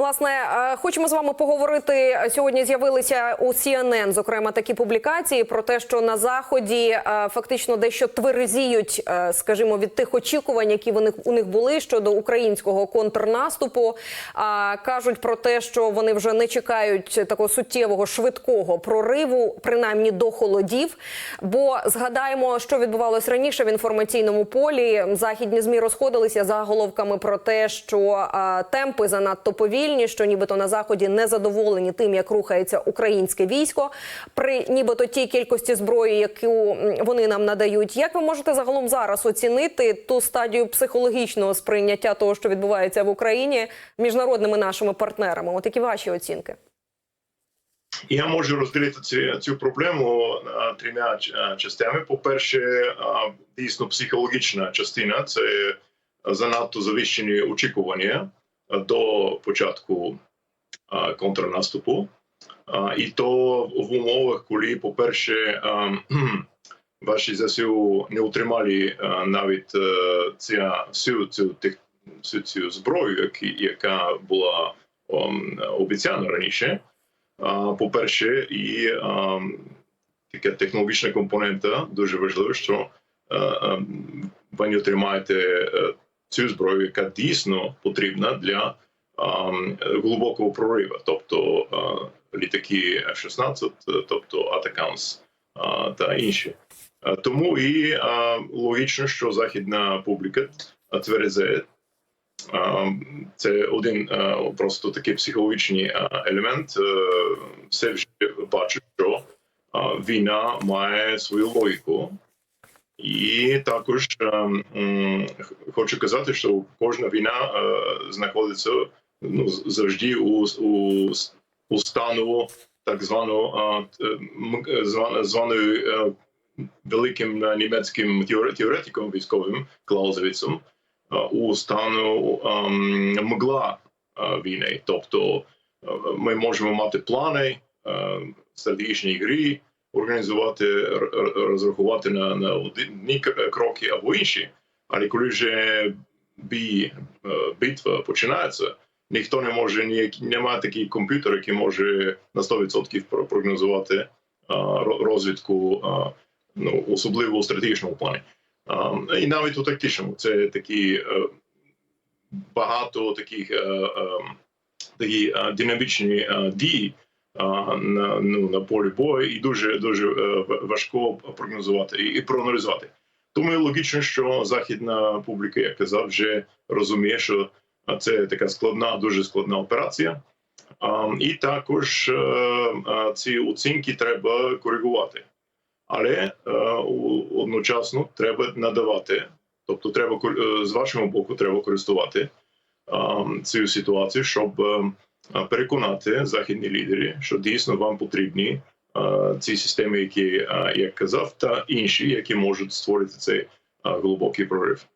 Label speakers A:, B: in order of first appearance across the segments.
A: Власне, е, хочемо з вами поговорити. Сьогодні з'явилися у CNN, зокрема, такі публікації про те, що на заході е, фактично дещо тверезіють, е, скажімо, від тих очікувань, які вони у них були щодо українського контрнаступу. А кажуть про те, що вони вже не чекають такого суттєвого швидкого прориву, принаймні до холодів. Бо згадаємо, що відбувалось раніше в інформаційному полі. Західні змі розходилися заголовками про те, що темпи занадто повільні, що нібито на заході не задоволені тим, як рухається українське військо при нібито тій кількості зброї, яку вони нам надають. Як ви можете загалом зараз оцінити ту стадію психологічного сприйняття того, що відбувається в Україні міжнародними нашими партнерами? От які ваші оцінки?
B: Я можу розділити цю, цю проблему а, трьома частинами. По-перше, а, дійсно психологічна частина це занадто завищені очікування до початку контрнаступу. І то в умовах, коли, по-перше, а, ваші ЗСУ не отримали навіть е, ця, всю цю всю цю зброю, яка була обіцяна раніше. А, По-перше, і така технологічна компонента дуже важлива, що а, а, ви отримаєте е, цю зброю, яка дійсно потрібна для а, глибокого прориву, тобто а, літаки F-16, е, тобто Атакамс та інші. Тому і а, логічно, що західна публіка а, Це один просто такий психологічний елемент. Е, Все вже бачить, що війна має свою логіку. І також е, хочу казати, що кожна війна е, знаходиться ну, завжди у, у, у стану так званого е, званої великим німецьким теоре- теоретиком військовим Клаузевіцем, у стану мгла війни. Тобто ми можемо мати плани, стратегічні гри, організувати, розрахувати на, на одні кроки або інші. Але коли вже бій, е, битва починається, ніхто не може ніяк, немає такий комп'ютер, який може на 100% прогнозувати е, розвідку, е, ну, особливо у стратегічному плані. І навіть у тактичному це такі е, багато таких е, е, такі е, динамічні е, дії е, на, ну, на полі бою, і дуже дуже е, важко прогнозувати і, проаналізувати. Тому логічно, що західна публіка, як казав, вже розуміє, що це така складна, дуже складна операція. І також е, е, ці оцінки треба коригувати але одночасно треба надавати. Тобто, треба з вашого боку треба користувати цю ситуацію, щоб переконати західні лідери, що дійсно вам потрібні ці системи, які як казав, та інші, які можуть створити цей глибокий прорив.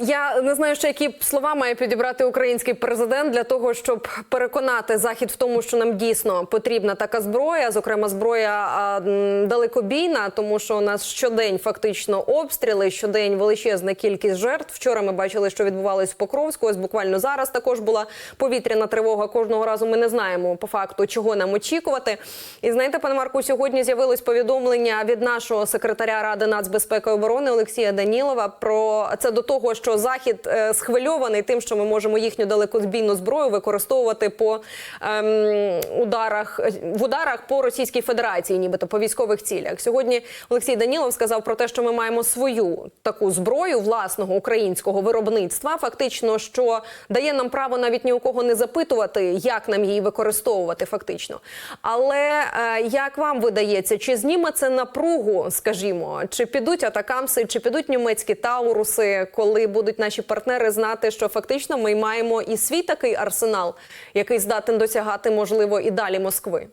A: Я не знаю, ще які слова має підібрати український президент для того, щоб переконати захід в тому, що нам дійсно потрібна така зброя, зокрема зброя далекобійна, тому що у нас щодень фактично обстріли, щодень величезна кількість жертв. Вчора ми бачили, що відбувалось в Покровську. Ось буквально зараз також була повітряна тривога. Кожного разу ми не знаємо по факту, чого нам очікувати. І знаєте, пане Марку, сьогодні з'явилось повідомлення від нашого секретаря ради нацбезпеки і оборони Олексія Данілова про це до того, що захід е, схвильований тим, що ми можемо їхню далекобійну зброю використовувати по ем, ударах в ударах по Російській Федерації, нібито по військових цілях. Сьогодні Олексій Данілов сказав про те, що ми маємо свою таку зброю власного українського виробництва, фактично, що дає нам право навіть ні у кого не запитувати, як нам її використовувати, фактично. Але е, як вам видається, чи зніме це напругу, скажімо, чи підуть атакамси, чи підуть німецькі тауруси, коли будуть наші партнери знати, що фактично ми маємо і свій такий арсенал, який здатен досягати, можливо, і далі Москви?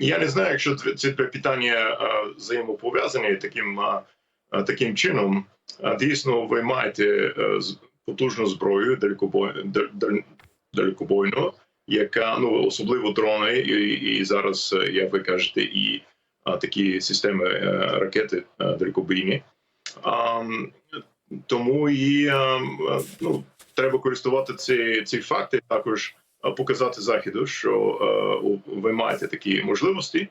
B: Я не знаю, якщо ці- ці питання е, взаємопов'язані таким, е, е, таким чином. Дійсно, ви маєте потужну зброю далекобой- дал- дал- далекобойну, яка ну особливо дрони, і, і зараз, як ви кажете, і такі системи ракети далекобійні. Тому і е, ну, треба користувати ці, ці факти, також е, показати заходу, що е, ви маєте такі можливості.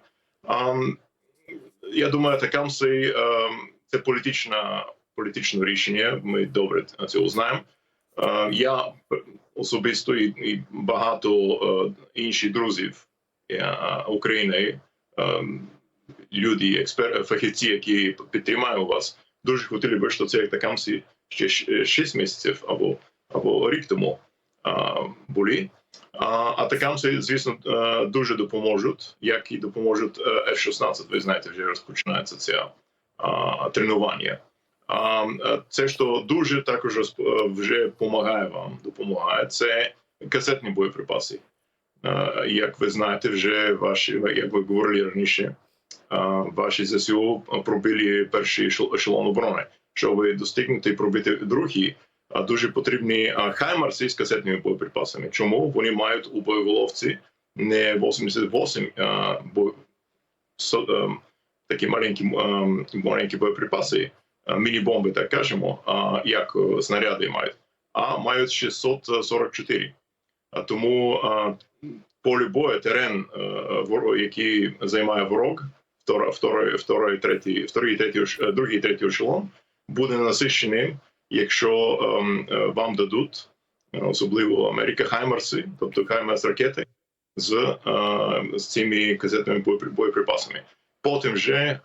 B: Я думаю, Атакамси е, це політична політичне рішення. Ми добре цього знаємо. Е, я особисто і, багато інших друзів України, е, люди, експер, фахівці, які підтримують вас, дуже хотіли би, що це Атакамси ще 6 місяців або, або рік тому е, були. А атакамси, звісно, е, дуже допоможуть, як і допоможуть е, F-16. Ви знаєте, вже розпочинається це а, тренування. А е, це що дуже також е, вже допомагає вам. Допомагає це касетні боєприпаси. Е, Як ви знаєте, вже ваші, як ви говорили раніше, е, ваші ЗСУ пробили перший ешел- ешелон оборони. Щоб достигнути і пробити другий, а дуже потрібні а, хаймарси з касетними боєприпасами. Чому вони мають у боєголовці не 88, а, бо со, ем, такі маленькі, ем, маленькі боєприпаси, а, міні-бомби, так кажемо, а, як е, снаряди мають, а мають 644. А тому а, поле бою, терен, е, воро- який займає ворог, втора, второй, второй, третій, вторий, третій, е, другий, третій ешелон, буде насиченим якщо ем, е, вам дадуть, е, особливо Америка Хаймарси, тобто Хаймарс ракети з, е, з цими казетними боєприпасами. Потім вже е,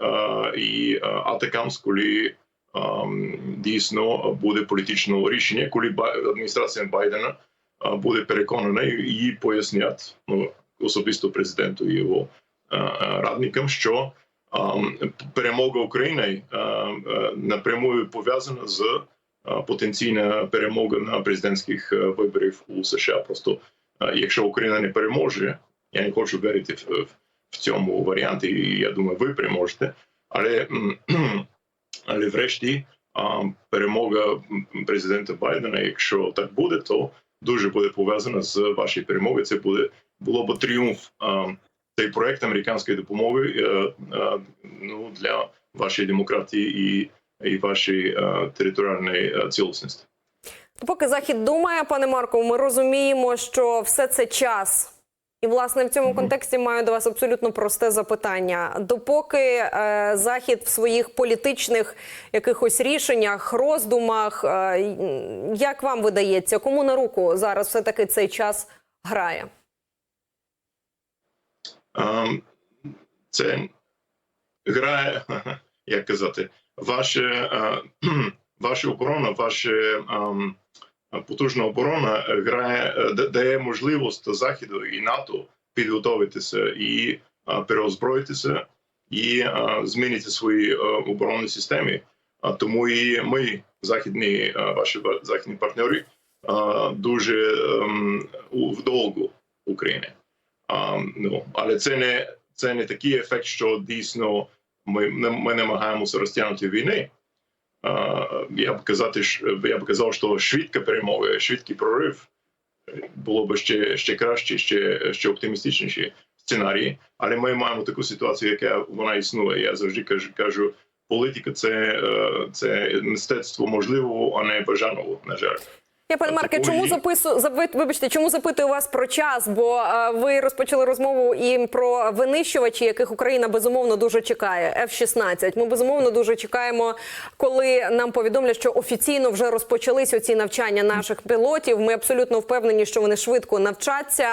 B: і е, Атакамс, коли ем, дійсно буде політичне рішення, коли адміністрація Байдена е, буде переконана і їй пояснять ну, особисто президенту його е, е, радникам, що ем, перемога України е, е, напряму пов'язана з е, потенційна перемога на президентських е, виборів у США. Просто е, якщо Україна не переможе, я не хочу вірити в, в цьому варіанті, і я думаю, ви переможете. Але, але врешті перемога президента Байдена, якщо так буде, то дуже буде пов'язана з вашою перемогою. Це буде було б тріумф. Цей проект американської допомоги е, е, ну для вашої демократії і і вашої е, територіальної цілісності.
A: Поки захід думає, пане Марко, ми розуміємо, що все це час. І власне в цьому контексті маю до вас абсолютно просте запитання. Допоки е, захід в своїх політичних якихось рішеннях, роздумах, е, як вам видається, кому на руку зараз все таки цей час грає?
B: Це грає, як казати, ваша, ваша оборона, ваша потужна оборона грає, дає можливість Заходу і НАТО підготуватися і переозброїтися і змінити свої оборонні системи. Тому і ми, західні, ваші західні партнери, дуже ем, вдовго України. А, ну, але це не це не такий ефект, що дійсно ми, ми намагаємося розтягнути війни. А, я б казати, я б казав, що швидка перемога, швидкий прорив було б ще, ще краще, ще, ще оптимістичніші сценарії. Але ми маємо таку ситуацію, яка вона існує. Я завжди кажу, кажу політика це, е, це мистецтво можливого, а не бажаного, на жаль.
A: Я пане Марке, чому запису вибачте, чому запитую вас про час? Бо е, ви розпочали розмову і про винищувачі, яких Україна безумовно дуже чекає. F-16. Ми безумовно дуже чекаємо, коли нам повідомлять, що офіційно вже розпочались оці навчання наших пілотів. Ми абсолютно впевнені, що вони швидко навчаться.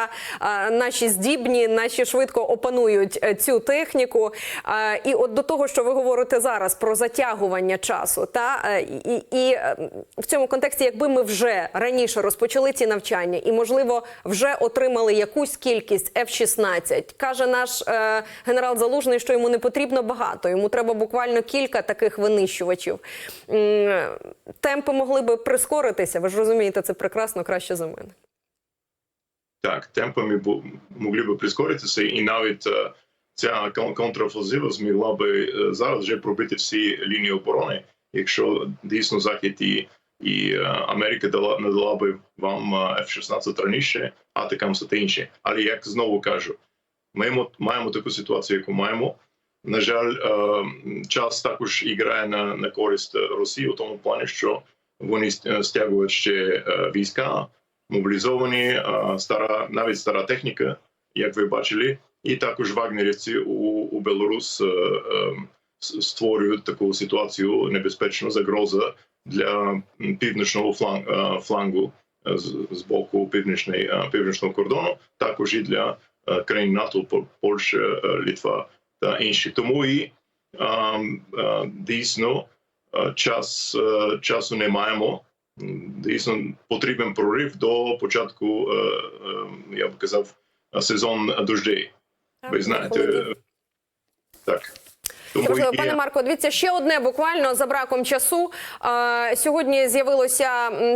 A: е, Наші здібні, наші швидко опанують е, цю техніку. І от до того, що ви говорите зараз про затягування часу, та і, і в цьому контексті, якби ми вже раніше розпочали ці навчання і, можливо, вже отримали якусь кількість F-16, каже наш е, генерал Залужний, що йому не потрібно багато, йому треба буквально кілька таких винищувачів. Темпи могли би прискоритися. Ви ж розумієте, це прекрасно краще за мене.
B: Так, темпами могли би прискоритися, і навіть е, ця кон- контрофензива змогла би е, зараз вже пробити всі лінії оборони, якщо дійсно Захід і, і е, Америка дала надала би вам е, F-16 раніше, атакамси та інші. Але як знову кажу, ми маємо, таку ситуацію, яку маємо. На жаль, е, час також і грає на, на користь Росії у тому плані, що вони стягують ще війська, мобілізовані, стара навіть стара техніка, як ви бачили, і також вагнерівці у, у Білорус с- створюють таку ситуацію небезпечну загроза для північного е, флангу е, з, боку північної, е, північного кордону, також і для країн НАТО, Польща, Літва та інші. Тому і дійсно час часу не маємо. Дійсно потрібен прорив до початку, я б казав, сезон дождей. Ви знаєте, так. Тому
A: Зрозуміло. Пане Марко, дивіться ще одне буквально за браком часу. Сьогодні з'явилося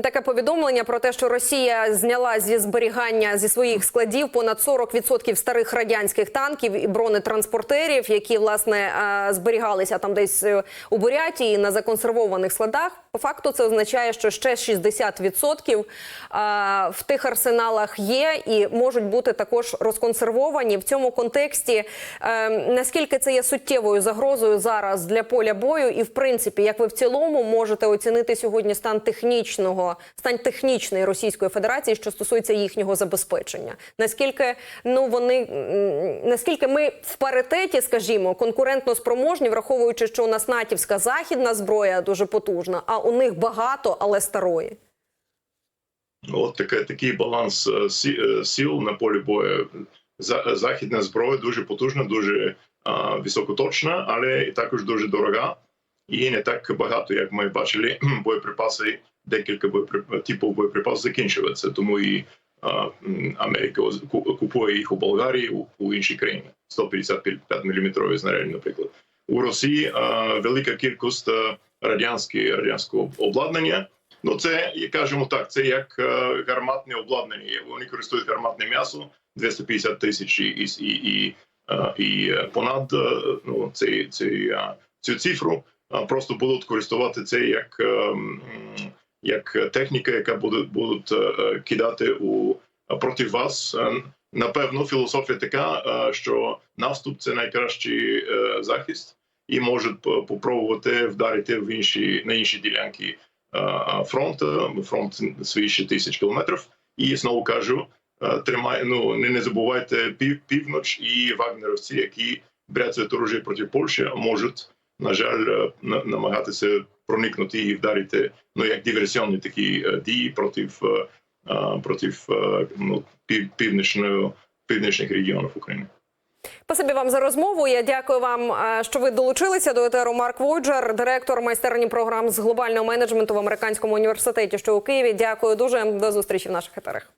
A: таке повідомлення про те, що Росія зняла зі зберігання зі своїх складів понад 40% старих радянських танків і бронетранспортерів, які власне зберігалися там десь е, у Бурятії на законсервованих складах. По факту це означає, що ще 60% е, в тих арсеналах є і можуть бути також розконсервовані. В цьому контексті е, наскільки це є суттєвою загрозою зараз для поля бою, і в принципі, як ви в цілому можете оцінити сьогодні стан технічного, стан технічної Російської Федерації, що стосується їхнього забезпечення? Наскільки ну вони наскільки ми в паритеті, скажімо, конкурентно спроможні, враховуючи, що у нас натівська західна зброя дуже потужна, а у них багато, але старої.
B: От таке, такий баланс е, е, сіл на полі бою. Західна зброя дуже потужна, дуже а, високоточна, але і також дуже дорога. І не так багато, як ми бачили, боєприпаси, декілька боєприп... типів боєприпасів закінчуються. Тому і а, Америка купує їх у Болгарії, у, у інші країни. 155 мм знаряди, наприклад. У Росії а, велика кількість радянської радянського обладнання. Ну, це кажемо так, це як е, гарматне обладнання. Вони користують гарматне м'ясо 250 тисяч і, і, і, і, е, понад е, ну, цей, цей, цю цифру. Просто будуть користувати це як, як техніка, яка будуть, будуть кидати у проти вас. Напевно, філософія така, що наступ це найкращий захист, і можуть попробувати вдарити в інші на інші ділянки е, фронту. Фронт свій ще тисяч кілометрів. І знову кажу, е, тримай, ну не, не забувайте пів, північ і вагнеровці, які бряцають оружие проти Польщі, можуть на жаль е, на- намагатися проникнути і вдарити ну як диверсіонні такі е, дії проти е, е, проти е, ну, пів, північного північних регіонів України.
A: Спасибі вам за розмову. Я дякую вам, е, що ви долучилися до етеру. Марк Войджер, директор майстерні програм з глобального менеджменту в американському університеті, що у Києві. Дякую дуже. До зустрічі в наших етерах.